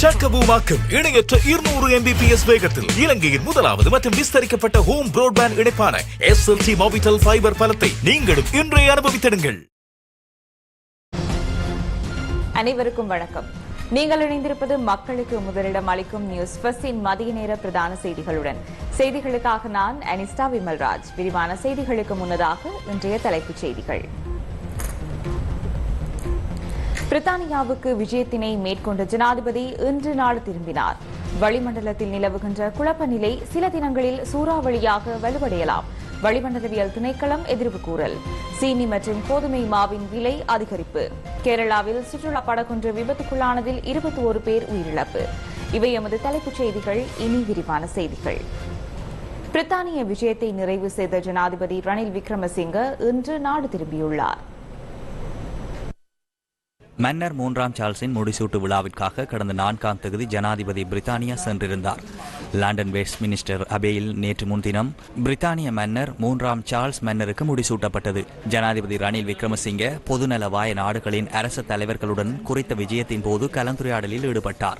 ஷக்கபூமாக்கும் இணையற்ற இருநூறு எம்பிபிஎஸ் வேகத்தில் இலங்கையின் முதலாவது மற்றும் விஸ்தரிக்கப்பட்ட ஹோம் பிராட்பேண்ட் இணைப்பான எஸ்எல்டி மொபிட்டல் ஃபைபர் பலத்தை நீங்களும் இன்றே அனுபவித்திடுங்கள். அனைவருக்கும் வணக்கம். நீங்கள் இணைந்திருப்பது மக்களுக்கு முதலிடம் அளிக்கும் நியூஸ் பஸ்டின் மதிய நேர பிரதான செய்திகளுடன். செய்திகளுக்காக நான் அனிஸ்டா விமல்ராஜ். விரிவான செய்திகளுக்கு முன்னதாக இன்றைய தலைப்புச் செய்திகள். பிரித்தானியாவுக்கு விஜயத்தினை மேற்கொண்ட ஜனாதிபதி இன்று நாடு திரும்பினார். வளிமண்டலத்தில் நிலவுகின்ற குழப்ப நிலை சில தினங்களில் சூறாவளியாக வலுவடையலாம். வளிமண்டலவியல் திணைக்களம் எதிர்வு கூறல். சீனி மற்றும் கோதுமை மாவின் விலை அதிகரிப்பு. கேரளாவில் சுற்றுலா படகொன்று விபத்துக்குள்ளானதில் இருபத்தி ஒரு பேர் உயிரிழப்பு. இவை எமது தலைப்புச் செய்திகள். இனி விரிவான செய்திகள். பிரித்தானிய விஜயத்தை நிறைவு செய்த ஜனாதிபதி ரணில் விக்ரமசிங்க இன்று நாடு திரும்பியுள்ளார். மன்னர் மூன்றாம் சார்ல்ஸின் முடிசூட்டு விழாவிற்காக கடந்த நான்காம் தகுதி ஜனாதிபதி பிரித்தானியா சென்றிருந்தார். லண்டன் வெஸ்ட் மினிஸ்டர் அபேயில் நேற்று முன்தினம் பிரித்தானிய மன்னர் மூன்றாம் சார்ல்ஸ் மன்னருக்கு முடிசூட்டப்பட்டது. ஜனாதிபதி ரணில் விக்ரமசிங்கே பொதுநலவாய நாடுகளின் அரச தலைவர்களுடன் குறித்த விஜயத்தின் போது கலந்துரையாடலில் ஈடுபட்டார்.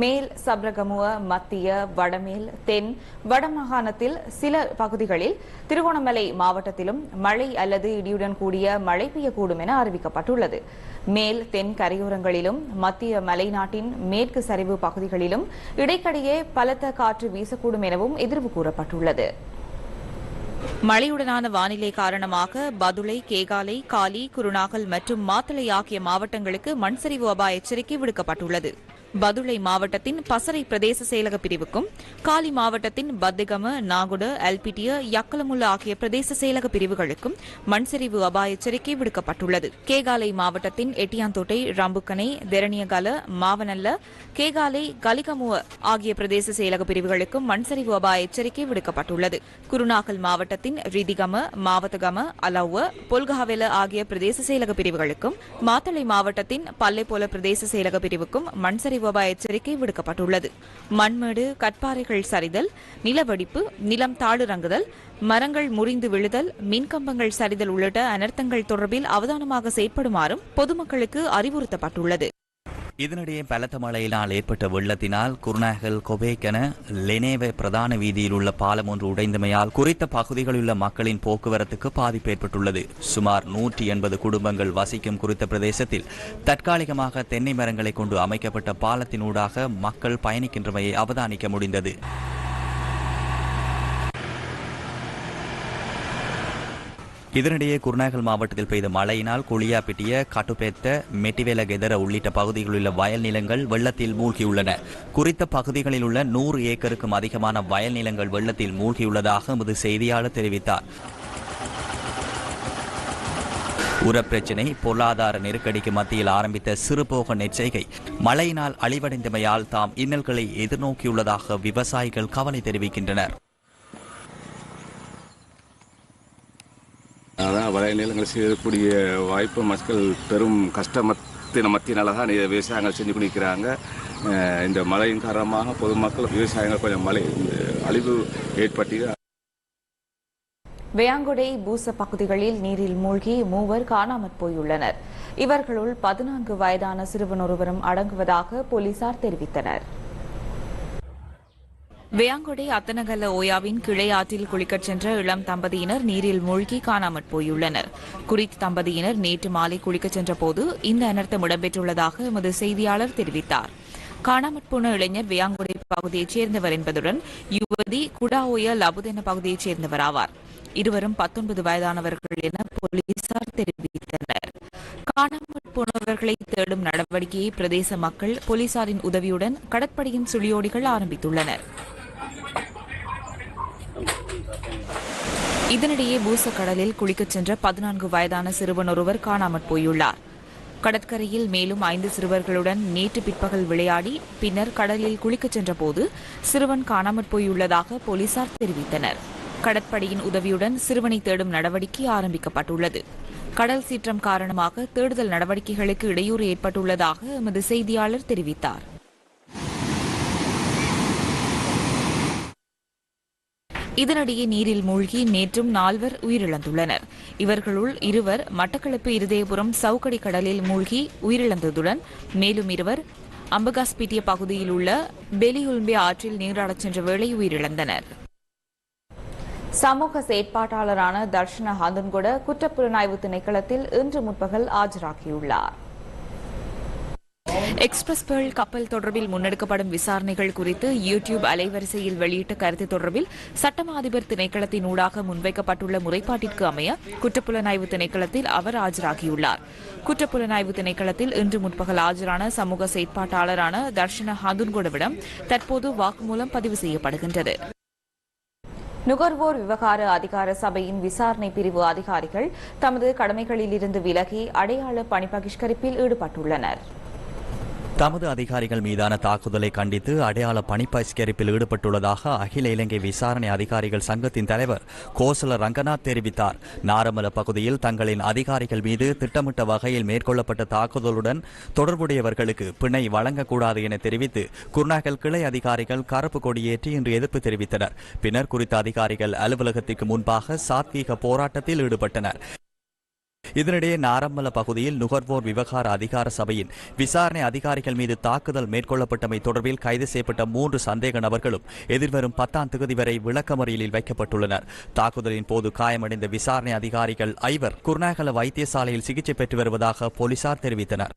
மேல் சப்ரகமுவ மத்திய வடமேல் தென் வடமாகாணத்தில் சில பகுதிகளில் திருகோணமலை மாவட்டத்திலும் மழை அல்லது இடியுடன் கூடிய மழை பெய்யக்கூடும் என அறிவிக்கப்பட்டுள்ளது. மேல் தென் கரையோரங்களிலும் மத்திய மலைநாட்டின் மேற்கு சரிவு பகுதிகளிலும் இடைக்கிடையே பலத்த காற்று வீசக்கூடும் எனவும் எதிர்வு கூறப்பட்டுள்ளது. மழையுடனான வானிலை காரணமாக பதுளை கேகாலை காலி குருநாகல் மற்றும் மாத்தளை ஆகிய மாவட்டங்களுக்கு மண்சரிவு அபாய எச்சரிக்கை விடுக்கப்பட்டுள்ளது. பதுளை மாவட்டத்தின் பசறை பிரதேச செயலக பிரிவுக்கும் காலி மாவட்டத்தின் பத்திகம நாகுட எல்பிடிய யக்கலமுல்ல ஆகிய பிரதேச செயலக பிரிவுகளுக்கும் மண்சரிவு அபாய எச்சரிக்கை விடுக்கப்பட்டுள்ளது. கேகாலை மாவட்டத்தின் எட்டியாந்தோட்டை ரம்புக்கனை தெரணியகல மாவனல்ல கேகாலை கலிகமுவ ஆகிய பிரதேச செயலக பிரிவுகளுக்கும் மண்சரிவு அபாய எச்சரிக்கை விடுக்கப்பட்டுள்ளது. குருநாகல் மாவட்டத்தின் ரிதிகம மாவத்தகம அலௌவ பொல்கஹவெல ஆகிய பிரதேச செயலக பிரிவுகளுக்கும் மாத்தளை மாவட்டத்தின் பல்லைப்போல பிரதேச செயலக பிரிவுக்கும் மண்சரிவு அபாய எச்சரிக்கை விடுக்கப்பட்டுள்ளது. மண்மேடு கற்பாறைகள் சரிதல் நிலவடிப்பு நிலம் தாழுறங்குதல் மரங்கள் முறிந்து விழுதல் மின்கம்பங்கள் சரிதல் உள்ளிட்ட அனர்த்தங்கள் தொடர்பில் அவதானமாக செயற்படுமாறும் பொதுமக்களுக்கு அறிவுறுத்தப்பட்டுள்ளது. இதனிடையே பலத்த மழையினால் ஏற்பட்ட வெள்ளத்தினால் குருநாகல் கொபேக்கென லெனேவே பிரதான வீதியில் உள்ள பாலம் ஒன்று உடைந்தமையால் குறித்த பகுதிகளில் உள்ள மக்களின் போக்குவரத்துக்கு பாதிப்பு ஏற்பட்டுள்ளது. சுமார் நூற்றி எண்பது குடும்பங்கள் வசிக்கும் குறித்த பிரதேசத்தில் தற்காலிகமாக தென்னை மரங்களை கொண்டு அமைக்கப்பட்ட பாலத்தினூடாக மக்கள் பயணிக்கின்றமையை அவதானிக்க முடிந்தது. இதனிடையே குருநாகல் மாவட்டத்தில் பெய்த மழையினால் குளியாப்பிட்டிய காட்டுப்பேத்த மெட்டிவேல கெதர உள்ளிட்ட பகுதிகளில் உள்ள வயல் நிலங்கள் வெள்ளத்தில் மூழ்கியுள்ளன. குறித்த பகுதிகளில் உள்ள நூறு ஏக்கருக்கும் அதிகமான வயல் நிலங்கள் வெள்ளத்தில் மூழ்கியுள்ளதாக எமது செய்தியாளர் தெரிவித்தார். உரப்பிரச்சினை பொருளாதார நெருக்கடிக்கு மத்தியில் ஆரம்பித்த சிறுபோக நெற்செய்கை. மழையினால் அழிவடைந்தமையால் தாம் இன்னல்களை எதிர்நோக்கியுள்ளதாக விவசாயிகள் கவலை தெரிவிக்கின்றனர். அதான் வளைய நிலங்கள் செய்யக்கூடிய வாய்ப்பு மக்கள் பெரும் கஷ்டமத்தின மத்தியினால தான் விவசாயங்கள் செஞ்சு கொண்டிருக்கிறாங்க. இந்த மழையின் காரணமாக பொதுமக்கள் விவசாயங்கள் கொஞ்சம் மழை அழிவு ஏற்பட்டு வேயாங்குடை பூச பகுதிகளில் நீரில் மூழ்கி மூவர் காணாமற் போயுள்ளனர். இவர்களுள் பதினான்கு வயதான சிறுவன் ஒருவரும் அடங்குவதாக போலீசார் தெரிவித்தனர். வேயாங்குடை அத்தனகல்ல ஓயாவின் கிளை ஆற்றில் குளிக்கச் சென்ற இளம் தம்பதியினர் நீரில் மூழ்கி காணாமற் போயுள்ளனர். குறித்த தம்பதியினர் நேற்று மாலை குளிக்கச் சென்றபோது இந்த அனர்த்தம் இடம்பெற்றுள்ளதாக எமது செய்தியாளர் தெரிவித்தார். காணாமற் போன இளைஞர் வேயாங்குடை பகுதியைச் சேர்ந்தவர் என்பதுடன் யுவதி குடாஓய லபுதென பகுதியைச் சேர்ந்தவர் ஆவார் இருவரும் பத்தொன்பது வயதானவர்கள் என போலீசார் தெரிவித்தனர். காணாமற் போனவர்களை தேடும் நடவடிக்கையை பிரதேச மக்கள் போலீசாரின் உதவியுடன் கடற்படையின் சுழியோடிகள் ஆரம்பித்துள்ளனர். இதனிடையே பூசக்கடலில் குளிக்கச் சென்ற பதினான்கு வயதான சிறுவன் ஒருவர் காணாமற் போயுள்ளார். கடற்கரையில் மேலும் ஐந்து சிறுவர்களுடன் நேற்று பிற்பகல் விளையாடி பின்னர் கடலில் குளிக்கச் சென்றபோது சிறுவன் காணாமற் போயுள்ளதாக போலீசார் தெரிவித்தனர். கடற்படையின் உதவியுடன் சிறுவனை தேடும் நடவடிக்கை ஆரம்பிக்கப்பட்டுள்ளது. கடல் சீற்றம் காரணமாக தேடுதல் நடவடிக்கைகளுக்கு இடையூறு ஏற்பட்டுள்ளதாக எமது செய்தியாளர் தெரிவித்தார். இதனிடையே நீரில் மூழ்கி நேற்றும் நால்வர் உயிரிழந்துள்ளனர். இவர்களுள் இருவர் மட்டக்களப்பு இருதயபுரம் சவுக்கடி கடலில் மூழ்கி உயிரிழந்ததுடன் மேலும் இருவர் அம்பகாஸ்பிட்டிய பகுதியில் உள்ள பெலியுல்பே ஆற்றில் நீராடச் சென்ற வேளை உயிரிழந்தனர். சமூக செயற்பாட்டாளரான தர்ஷன ஹாந்தன்கொட குற்றப்புலனாய்வு திணைக்களத்தில் இன்று முற்பகல் ஆஜராகியுள்ளார். எக்ஸ்பிரஸ் பேர்ல் கப்பல் தொடர்பில் முன்னெடுக்கப்படும் விசாரணைகள் குறித்து யூடியூப் அலைவரிசையில் வெளியிட்ட கருத்து தொடர்பில் சட்டமா அதிபர் திணைக்களத்தின் ஊடாக முன்வைக்கப்பட்டுள்ள முறைப்பாட்டிற்கு அமைய குற்றப்புலனாய்வு திணைக்களத்தில் அவர் ஆஜராகியுள்ளார். குற்றப்புலனாய்வு திணைக்களத்தில் இன்று முற்பகல் ஆஜரான சமூக செயற்பாட்டாளரான தர்ஷன ஹாந்துன்கொடவிடம் தற்போது வாக்குமூலம் பதிவு செய்யப்படுகின்றது. நுகர்வோர் விவகார அதிகார சபையின் விசாரணை பிரிவு அதிகாரிகள் தமது கடமைகளிலிருந்து விலகி அடையாள பணி பகிஷ்கரிப்பில் ஈடுபட்டுள்ளனர். தமது அதிகாரிகள் மீதான தாக்குதலை கண்டித்து அடையாள பணிப்பகிஷ்கரிப்பில் ஈடுபட்டுள்ளதாக அகில இலங்கை விசாரணை அதிகாரிகள் சங்கத்தின் தலைவர் கோசல ரங்கநாத் தெரிவித்தார். நாரமல பகுதியில் தங்களின் அதிகாரிகள் மீது திட்டமிட்ட வகையில் மேற்கொள்ளப்பட்ட தாக்குதலுடன் தொடர்புடையவர்களுக்கு பிணை வழங்கக்கூடாது என தெரிவித்து குர்நாகல் கிளை அதிகாரிகள் கருப்பு கொடியேற்றி இன்று எதிர்ப்பு தெரிவித்தனர். பின்னர் குறித்த அதிகாரிகள் அலுவலகத்திற்கு முன்பாக சாத்வீக போராட்டத்தில் ஈடுபட்டனர். இதனிடையே நாரம்மல பகுதியில் நுகர்வோர் விவகார அதிகார சபையின் விசாரணை அதிகாரிகள் மீது தாக்குதல் மேற்கொள்ளப்பட்டமை தொடர்பில் கைது செய்யப்பட்ட மூன்று சந்தேக நபர்களும் எதிர்வரும் பத்தாம் தேதி வரை விளக்கமறியலில் வைக்கப்பட்டுள்ளனர். தாக்குதலின் போது காயமடைந்த விசாரணை அதிகாரிகள் ஐவர் குர்நாகல வைத்தியசாலையில் சிகிச்சை பெற்று வருவதாக போலீசார் தெரிவித்தனர்.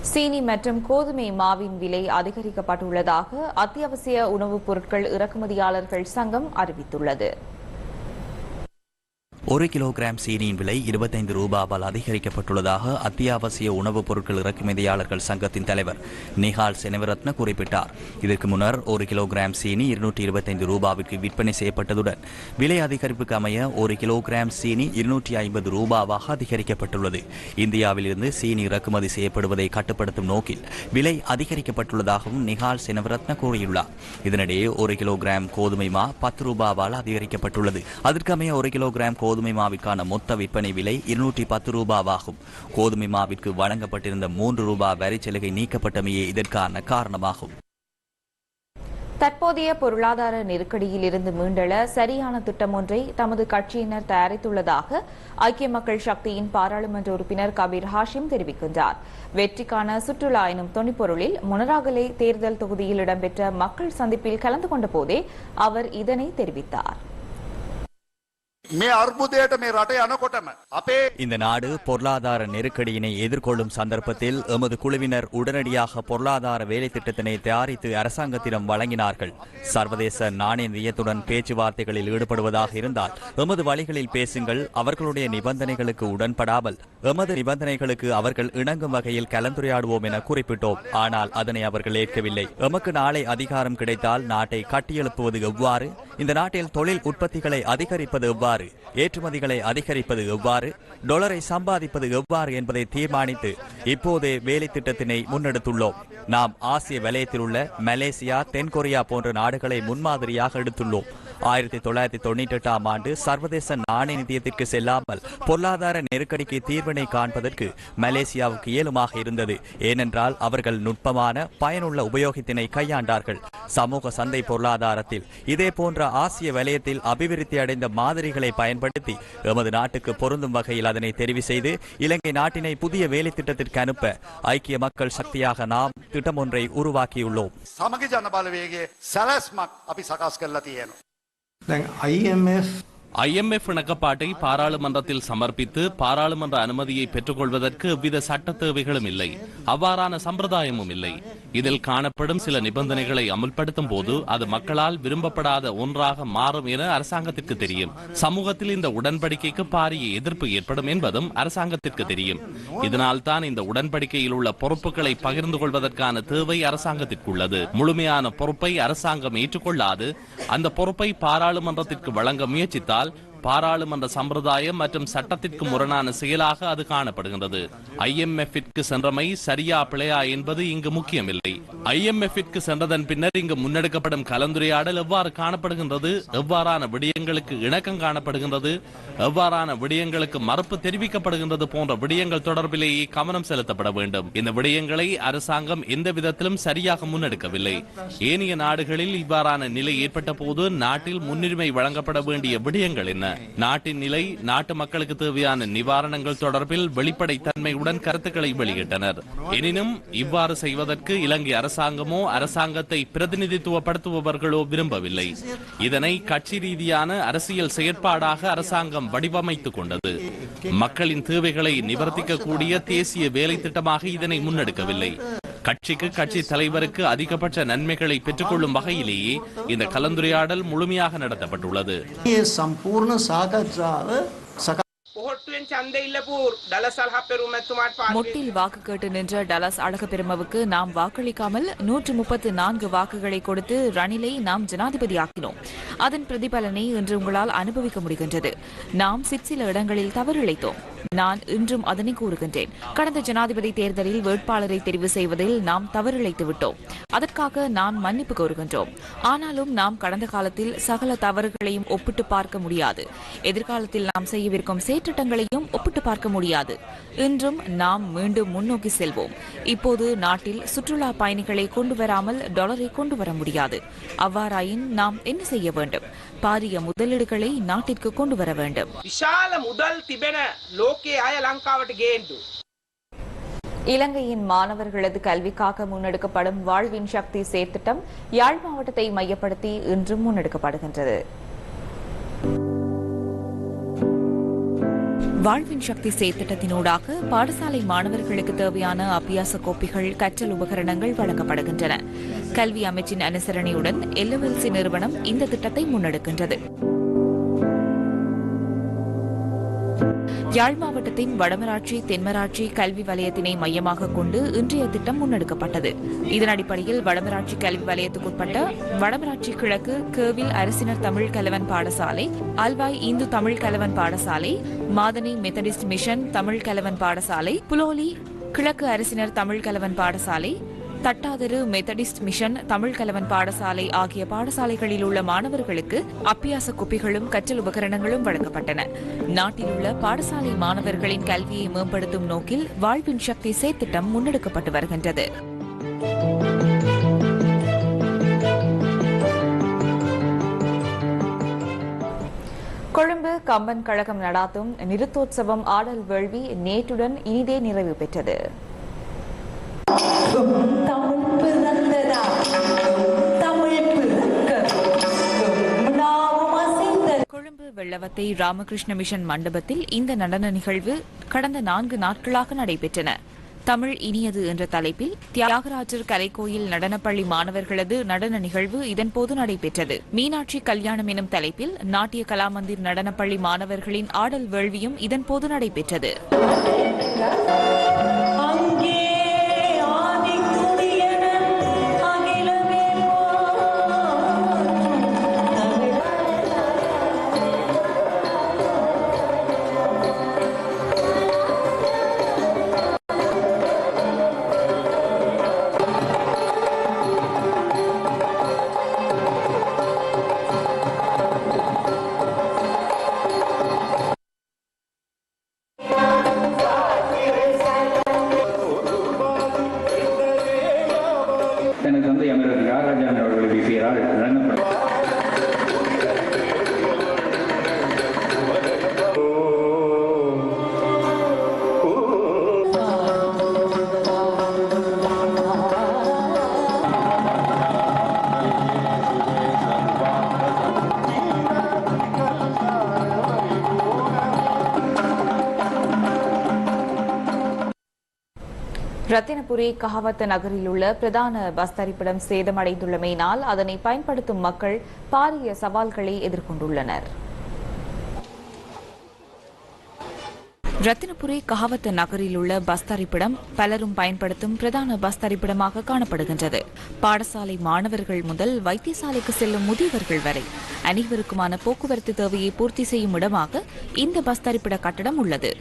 சீனி மற்றும் கோதுமை மாவின் விலை அதிகரிக்கப்பட்டுள்ளதாக அத்தியாவசிய உணவுப் பொருட்கள் இறக்குமதியாளர்கள் சங்கம் அறிவித்துள்ளது. ஒரு கிலோகிராம் சீனியின் விலை இருபத்தைந்து ரூபாவால் அதிகரிக்கப்பட்டுள்ளதாக அத்தியாவசிய உணவுப் பொருட்கள் இறக்குமதியாளர்கள் சங்கத்தின் தலைவர் நிஹால் செனவரத்ன குறிப்பிட்டார். இதற்கு முன்னர் ஒரு கிலோகிராம் சீனி இருநூற்றி இருபத்தைந்து ரூபாவுக்கு விற்பனை செய்யப்பட்டதுடன் விலை அதிகரிப்புக்கு அமைய ஒரு கிலோகிராம் சீனி இருநூற்றி ஐம்பது ரூபாவாக அதிகரிக்கப்பட்டுள்ளது. இந்தியாவிலிருந்து சீனி இறக்குமதி செய்யப்படுவதை கட்டுப்படுத்தும் நோக்கில் விலை அதிகரிக்கப்பட்டுள்ளதாகவும் நிஹால் செனவரத்ன கூறியுள்ளார். இதனிடையே ஒரு கிலோகிராம் கோதுமை மா பத்து ரூபாவால் அதிகரிக்கப்பட்டுள்ளது. அதற்கமைய ஒரு கிலோகிராம் கோதுமை மாவிற்கான மொத்த விற்பனை விலை இருநூற்றி பத்து ரூபாவாகும். கோதுமை மாவிற்கு வழங்கப்பட்டிருந்த மூன்று ரூபாய் வரிச்சலுகை நீக்கப்பட்டமையே இதற்கான காரணமாகும். தற்போதைய பொருளாதார நெருக்கடியில் இருந்து மீண்டெழ சரியான திட்டம் ஒன்றை தமது கட்சியினர் தயாரித்துள்ளதாக ஐக்கிய மக்கள் சக்தியின் பாராளுமன்ற உறுப்பினர் கபீர் ஹாஷிம் தெரிவிக்கின்றார். வெற்றிக்கான சுற்றுலா எனும் துணிப்பொருளில் முனராகலை தேர்தல் தொகுதியில் இடம்பெற்ற மக்கள் சந்திப்பில் கலந்து கொண்ட போதே அவர் இதனை தெரிவித்தார். මේ අර්බුදයට මේ රට යනකොටම අපේ இந்த நாடு பொருளாதார நெருக்கடியினை எதிர்கொள்ளும் சந்தர்ப்பத்தில் எமது குழுவினர் உடனடியாக பொருளாதார வேலை திட்டத்தினை தயாரித்து அரசாங்கத்திடம் வழங்கினார்கள் சர்வதேச நாணய நிதியத்துடன் பேச்சுவார்த்தைகளில் ஈடுபடுவதாக இருந்தால் எமது வழிகளில் பேசுங்கள் அவர்களுடைய நிபந்தனைகளுக்கு உடன்படாமல் எமது நிபந்தனைகளுக்கு அவர்கள் இணங்கும் வகையில் கலந்துரையாடுவோம் என குறிப்பிட்டோம் ஆனால் அதனை அவர்கள் ஏற்கவில்லை எமக்கு நாளை அதிகாரம் கிடைத்தால் நாட்டை கட்டியெழுப்புவது எவ்வாறு இந்த நாட்டில் தொழில் உற்பத்திகளை அதிகரிப்பது எவ்வாறு ஏற்றுமதிகளை அதிகரிப்பது எவ்வாறு? டொலரை சம்பாதிப்பது எவ்வாறு என்பதை தீர்மானித்து இப்போதே வேலை திட்டத்தினை முன்னெடுத்துள்ளோம். நாம் ஆசிய வலயத்தில் உள்ள மலேசியா தென்கொரியா போன்ற நாடுகளை முன்மாதிரியாக எடுத்துள்ளோம். ஆயிரத்தி தொள்ளாயிரத்தி தொண்ணூற்றி எட்டாம் ஆண்டு சர்வதேச நாணய நிதியத்திற்கு செல்லாமல் பொருளாதார நெருக்கடிக்கு தீர்வினை காண்பதற்கு மலேசியாவுக்கு இயலுமாக இருந்தது. ஏனென்றால் அவர்கள் நுட்பமான பயனுள்ள உபயோகத்தினை கையாண்டார்கள். சமூக சந்தை பொருளாதாரத்தில் இதே போன்ற ஆசிய வலயத்தில் அபிவிருத்தி அடைந்த மாதிரிகளை பயன்படுத்தி எமது நாட்டுக்கு பொருந்தும் வகையில் அதனை தெரிவு செய்து இலங்கை நாட்டினை புதிய வேலை திட்டத்திற்கு அனுப்ப ஐக்கிய மக்கள் சக்தியாக நாம் திட்டம் ஒன்றை உருவாக்கியுள்ளோம் சமக ஜனபாலவேகே சலஸ்மக் அபி சகாஸ் கல்லத்தியேனும் දැන් IMF ஐஎம்எஃப் இணக்கப்பாட்டை பாராளுமன்றத்தில் சமர்ப்பித்து பாராளுமன்ற அனுமதியை பெற்றுக்கொள்வதற்கு எவ்வித சட்ட தேவைகளும் இல்லை. அவ்வாறான சம்பிரதாயமும் இல்லை. இதில் காணப்படும் சில நிபந்தனைகளை அமுல்படுத்தும் போது அது மக்களால் விரும்பப்படாத ஒன்றாக மாறும் என அரசாங்கத்திற்கு தெரியும். சமூகத்தில் இந்த உடன்படிக்கைக்கு பாரிய எதிர்ப்பு ஏற்படும் என்பதும் அரசாங்கத்திற்கு தெரியும். இதனால் தான் இந்த உடன்படிக்கையில் உள்ள பொறுப்புகளை பகிர்ந்து கொள்வதற்கான தேவை அரசாங்கத்திற்கு உள்ளது முழுமையான பொறுப்பை அரசாங்கம் ஏற்றுக்கொள்ளாது. அந்த பொறுப்பை பாராளுமன்றத்திற்கு வழங்க முயற்சித்தால் பாராளுமன்ற சம்பிரதாயம் மற்றும் சட்டத்திற்கு முரணான செயலாக அது காணப்படுகின்றது. ஐஎம்எஃபிற்கு சென்றமை சரியா பிழையா என்பது இங்கு முக்கியமில்லை. ஐஎம்எஃபிற்கு சென்றதன் பின்னர் இங்கு முன்னெடுக்கப்படும் கலந்துரையாடல் எவ்வாறு காணப்படுகின்றது எவ்வாறான விடயங்களுக்கு இணக்கம் காணப்படுகின்றது எவ்வாறான விடயங்களுக்கு மறுப்பு தெரிவிக்கப்படுகின்றது போன்ற விடயங்கள் தொடர்பிலேயே கவனம் செலுத்தப்பட வேண்டும். இந்த விடயங்களை அரசாங்கம் எந்த விதத்திலும் சரியாக முன்னெடுக்கவில்லை. ஏனைய நாடுகளில் இவ்வாறான நிலை ஏற்பட்ட போது நாட்டில் முன்னுரிமை வழங்கப்பட வேண்டிய விடயங்கள் என்ன? நாட்டின் நிலை நாட்டு மக்களுக்கு தேவையான நிவாரணங்கள் தொடர்பில் வெளிப்படைத்தன்மையுடன் கருத்துக்களை வெளியிட்டனர். எனினும் இவ்வாறு செய்வதற்கு இலங்கை அரசாங்கமோ அரசாங்கத்தை பிரதிநிதித்துவப்படுத்துபவர்களோ விரும்பவில்லை. இதனை கட்சி ரீதியான அரசியல் செயற்பாடாக அரசாங்கம் வடிவமைத்துக் கொண்டது. மக்களின் தேவைகளை நிவர்த்திக்கக்கூடிய தேசிய வேலை திட்டமாக இதனை முன்னெடுக்கவில்லை. கட்சிக்கு கட்சி தலைவருக்கு அதிகபட்ச நன்மைகளை பெற்றுக்கொள்ளும் வகையிலேயே இந்த கலந்துரையாடல் முழுமையாக நடத்தப்பட்டுள்ளது. மொட்டில் வாக்கு கேட்டு நின்ற டலஸ் அழகப்பெருமவுக்கு நாம் வாக்களிக்காமல் நூற்று முப்பத்து நான்கு வாக்குகளை கொடுத்து ரணிலை நாம் ஜனாதிபதியாக்கினோம். அதன் பிரதிபலனை இன்று உங்களால் அனுபவிக்க முடிகின்றது. நாம் சிற்சில இடங்களில் தவறிழைத்தோம் நான் இன்றும் அதனை கூறுகின்றேன். கடந்த ஜனாதிபதி தேர்தலில் வேட்பாளரை தெரிவு செய்வதில் நாம் தவறிழைத்து விட்டோம். அதற்காக நான் மன்னிப்பு கோருகின்றோம். ஆனாலும் நாம் கடந்த காலத்தில் சகல தவறுகளையும் ஒப்பிட்டு பார்க்க முடியாது. எதிர்காலத்தில் நாம் செய்யவிருக்கும் செயற்றிட்டங்களை எதையும் ஒப்பிட்டு பார்க்க முடியாது. இன்றும் நாம் மீண்டும் முன்னோக்கி செல்வோம். இப்போது நாட்டில் சுற்றுலா பயணிகளை கொண்டு வராமல் டாலரை கொண்டு வர முடியாது. அவ்வாறாயின் நாம் என்ன செய்ய வேண்டும்? பாரிய முதலீடுகளை நாட்டிற்கு கொண்டு வர வேண்டும். விஷால முதல் திபென இலங்கையின் மாணவர்களது கல்விக்காக முன்னெடுக்கப்படும் வாழ்வின் சக்தி சேர்த்திட்டம் யாழ் மாவட்டத்தை மையப்படுத்தி இன்றும் முன்னெடுக்கப்படுகின்றது. வாழ்வின் சக்தி செயற்திட்டத்தினூடாக பாடசாலை மாணவர்களுக்கு தேவையான அபியாச கோப்பிகள் கற்றல் உபகரணங்கள் வழங்கப்படுகின்றன. கல்வி அமைச்சின் அனுசரணையுடன் எல்எல்சி நிறுவனம் இந்த திட்டத்தை முன்னெடுக்கின்றது. யாழ் மாவட்டத்தின் வடமராட்சி தென்மராட்சி கல்வி வலயத்தினை மையமாக கொண்டு இன்றைய திட்டம் முன்னெடுக்கப்பட்டது. இதன் அடிப்படையில் வடமராட்சி கல்வி வலயத்துக்குட்பட்ட வடமராட்சி கிழக்கு கேவில் அரசினர் தமிழ் கலவன் பாடசாலை அல்வாய் இந்து தமிழ் கலவன் பாடசாலை மாதனி மெத்தடிஸ்ட் மிஷன் தமிழ் கலவன் பாடசாலை புலோலி கிழக்கு அரசினர் தமிழ் கலவன் பாடசாலை தட்டாதரு மெத்தடிஸ்ட் மிஷன் தமிழ் கலவன் பாடசாலை ஆகிய பாடசாலைகளில் உள்ள மாணவர்களுக்கு அப்பியாச குப்பிகளும் கற்றல் உபகரணங்களும் வழங்கப்பட்டன. நாட்டில் உள்ள பாடசாலை மாணவர்களின் கல்வியை மேம்படுத்தும் நோக்கில் வாழ்வின் சக்தி சேத்திட்டம் முன்னெடுக்கப்பட்டு வருகின்றது. கொழும்பு கம்பன் கழகம் நடாத்தும் நிறுத்தோற்சவம் ஆடல் வேள்வி நேற்றுடன் இனிதே நிறைவு பெற்றது. வெள்ளவத்தை ராமகிருஷ்ண மிஷன் மண்டபத்தில் இந்த நடன நிகழ்வு கடந்த நான்கு நாட்களாக நடைபெற்றன. தமிழ் இனியது என்ற தலைப்பில் தியாகராஜர் கலைக்கோயில் நடனப்பள்ளி மாணவர்களது நடன நிகழ்வு இதன்போது நடைபெற்றது. மீனாட்சி கல்யாணம் எனும் தலைப்பில் நாட்டிய கலாமந்திர் நடனப்பள்ளி மாணவர்களின் ஆடல் வேள்வியும் இதன்போது நடைபெற்றது. ரத்தினபுரி கஹவத்த நகரில் உள்ள பிரதான பஸ் தரிப்பிடம் சேதமடைந்துள்ளமையினால் அதனை பயன்படுத்தும் மக்கள் பாரிய சவால்களை எதிர்கொண்டுள்ளனர். ரத்தினபுரி கஹவத்த நகரில் உள்ள பஸ் தரிப்பிடம் பலரும் பயன்படுத்தும் பிரதான பஸ் தரிப்பிடமாக காணப்படுகின்றது. பாடசாலை மாணவர்கள் முதல் வைத்தியசாலைக்கு செல்லும் முதியவர்கள் வரை அனைவருக்குமான போக்குவரத்து தேவையை பூர்த்தி செய்யும் இடமாக இந்த பஸ் தரிப்பிட கட்டடம் உள்ளது.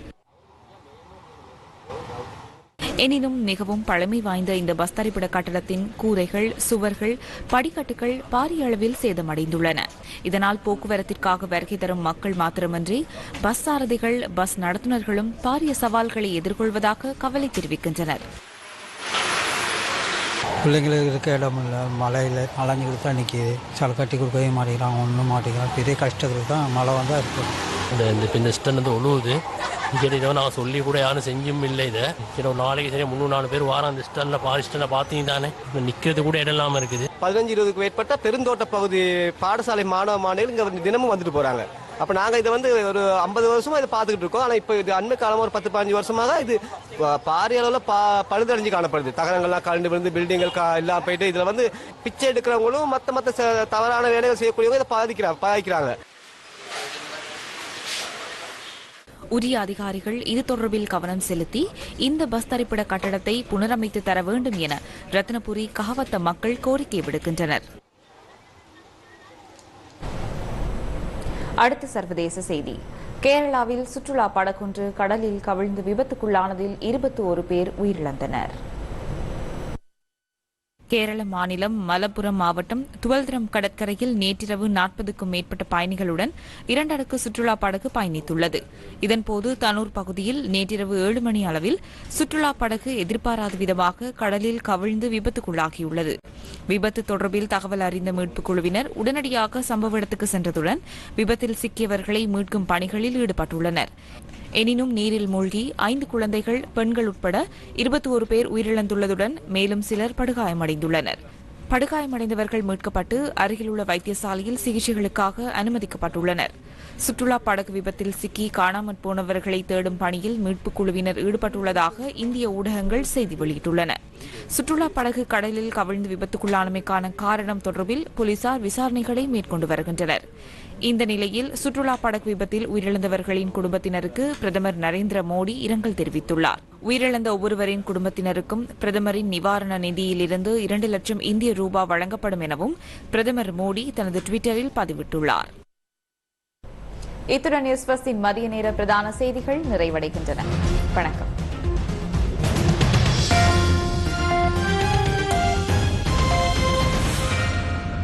எனினும் மிகவும் பழமை வாய்ந்த இந்த பஸ் தரிப்பிட கட்டடத்தின் கூரைகள் சுவர்கள் படிக்கட்டுகள் பாரிய அளவில் சேதமடைந்துள்ளன. இதனால் போக்குவரத்திற்காக வருகை தரும் மக்கள் மாத்திரமன்றி பஸ் சாரதிகள் பஸ் நடத்துனர்களும் பாரிய சவால்களை எதிர்கொள்வதாக கவலை தெரிவிக்கின்றனர். பிள்ளைங்களுக்கு இருக்க இடம் இல்லை. மழையில் அலைஞ்சிக்கிட்டு தான் நிற்கிது சில கட்டி கொடுக்கவே மாட்டேங்கிறாங்க ஒன்றும் மாட்டேங்கிறாங்க. பெரிய கஷ்டத்துக்கு தான் மழை வந்தால் இருக்குது இந்த இந்த ஸ்டன் வந்து ஒழுகுது இங்கே இதை நான் சொல்லி கூட யாரும் செஞ்சும் இல்லை இதை. சரி ஒரு நாளைக்கு சரி முந்நூறு நாலு பேர் வாரம் அந்த ஸ்டன்னில் பாரிஸ்டன்ல பார்த்தீங்க தானே. இப்போ நிற்கிறது கூட இடம் இல்லாமல் இருக்குது. பதினஞ்சு இருபதுக்கு மேற்பட்ட பெருந்தோட்ட பகுதி பாடசாலை மாணவ மாணவிகள் இங்கே வந்து தினமும் வந்துட்டு போகிறாங்க அப்போ நாங்கள் இதை வந்து ஒரு ஐம்பது வருஷமாக இதை பார்த்துக்கிட்டு இருக்கோம். ஆனால் இப்போ இது அண்மை காலமாக ஒரு பத்து பதினஞ்சு வருஷமாக இது பாரிய அளவில் பா பழுதடைஞ்சு காணப்படுது. தகரங்கள்லாம் கலந்து விழுந்து பில்டிங்கள் கா எல்லாம் போயிட்டு இதில் வந்து பிச்சை எடுக்கிறவங்களும் மற்ற மற்ற தவறான வேலைகள் செய்யக்கூடியவங்க இதை பாதிக்கிறாங்க பாதிக்கிறாங்க. உரிய அதிகாரிகள் இது தொடர்பில் கவனம் செலுத்தி இந்த பஸ் தரிப்பிட கட்டடத்தை புனரமைத்து தர வேண்டும் என ரத்னபுரி கஹவத்த மக்கள் கோரிக்கை விடுக்கின்றனர். அடுத்த சர்வதேச செய்தி. கேரளாவில் சுற்றுலா படகொன்று கடலில் கவிழ்ந்து விபத்துக்குள்ளானதில் இருபத்தி ஒரு பேர் உயிரிழந்தனர். கேரள மாநிலம் மலப்புரம் மாவட்டம் துவல்திரம் கடற்கரையில் நேற்றிரவு நாற்பதுக்கும் மேற்பட்ட பயணிகளுடன் இரண்டடுக்கு சுற்றுலா படகு பயணித்துள்ளது. இதன்போது தனூர் பகுதியில் நேற்றிரவு ஏழு மணி அளவில் சுற்றுலா படகு எதிர்பாராத விதமாக கடலில் கவிழ்ந்து விபத்துக்குள்ளாகியுள்ளது. விபத்து தொடர்பில் தகவல் அறிந்த மீட்புக் குழுவினர் உடனடியாக சம்பவ இடத்துக்கு சென்றதுடன் விபத்தில் சிக்கியவர்களை மீட்கும் பணிகளில் ஈடுபட்டுள்ளனர். எனினும் நீரில் மூழ்கி ஐந்து குழந்தைகள் பெண்கள் உட்பட இருபத்தி ஒரு பேர் உயிரிழந்துள்ளதுடன் மேலும் சிலர் படுகாயமடைந்துள்ளனர் படுகாயமடைந்தவர்கள் மீட்கப்பட்டு அருகிலுள்ள வைத்தியசாலையில் சிகிச்சைகளுக்காக அனுமதிக்கப்பட்டுள்ளனர். சுற்றுலா படகு விபத்தில் சிக்கி காணாமற் போனவர்களை தேடும் பணியில் மீட்புக் குழுவினர் ஈடுபட்டுள்ளதாக இந்திய ஊடகங்கள் செய்தி வெளியிட்டுள்ளன. சுற்றுலா படகு கடலில் கவிழ்ந்து விபத்துக்குள்ளானமைக்கான காரணம் தொடர்பில் போலீசார் விசாரணைகளை மேற்கொண்டு வருகின்றனர். இந்த நிலையில் சுற்றுலா படகு விபத்தில் உயிரிழந்தவர்களின் குடும்பத்தினருக்கு பிரதமர் நரேந்திர மோடி இரங்கல் தெரிவித்துள்ளார். உயிரிழந்த ஒவ்வொருவரின் குடும்பத்தினருக்கும் பிரதமரின் நிவாரண நிதியிலிருந்து இரண்டு லட்சம் இந்திய ரூபா வழங்கப்படும் எனவும் பிரதமர் மோடி தனது டுவிட்டரில் பதிவிட்டுள்ளார். இத்துடன் நியூஸ் மதிய நேர பிரதான செய்திகள் நிறைவடைகின்றன. வணக்கம்.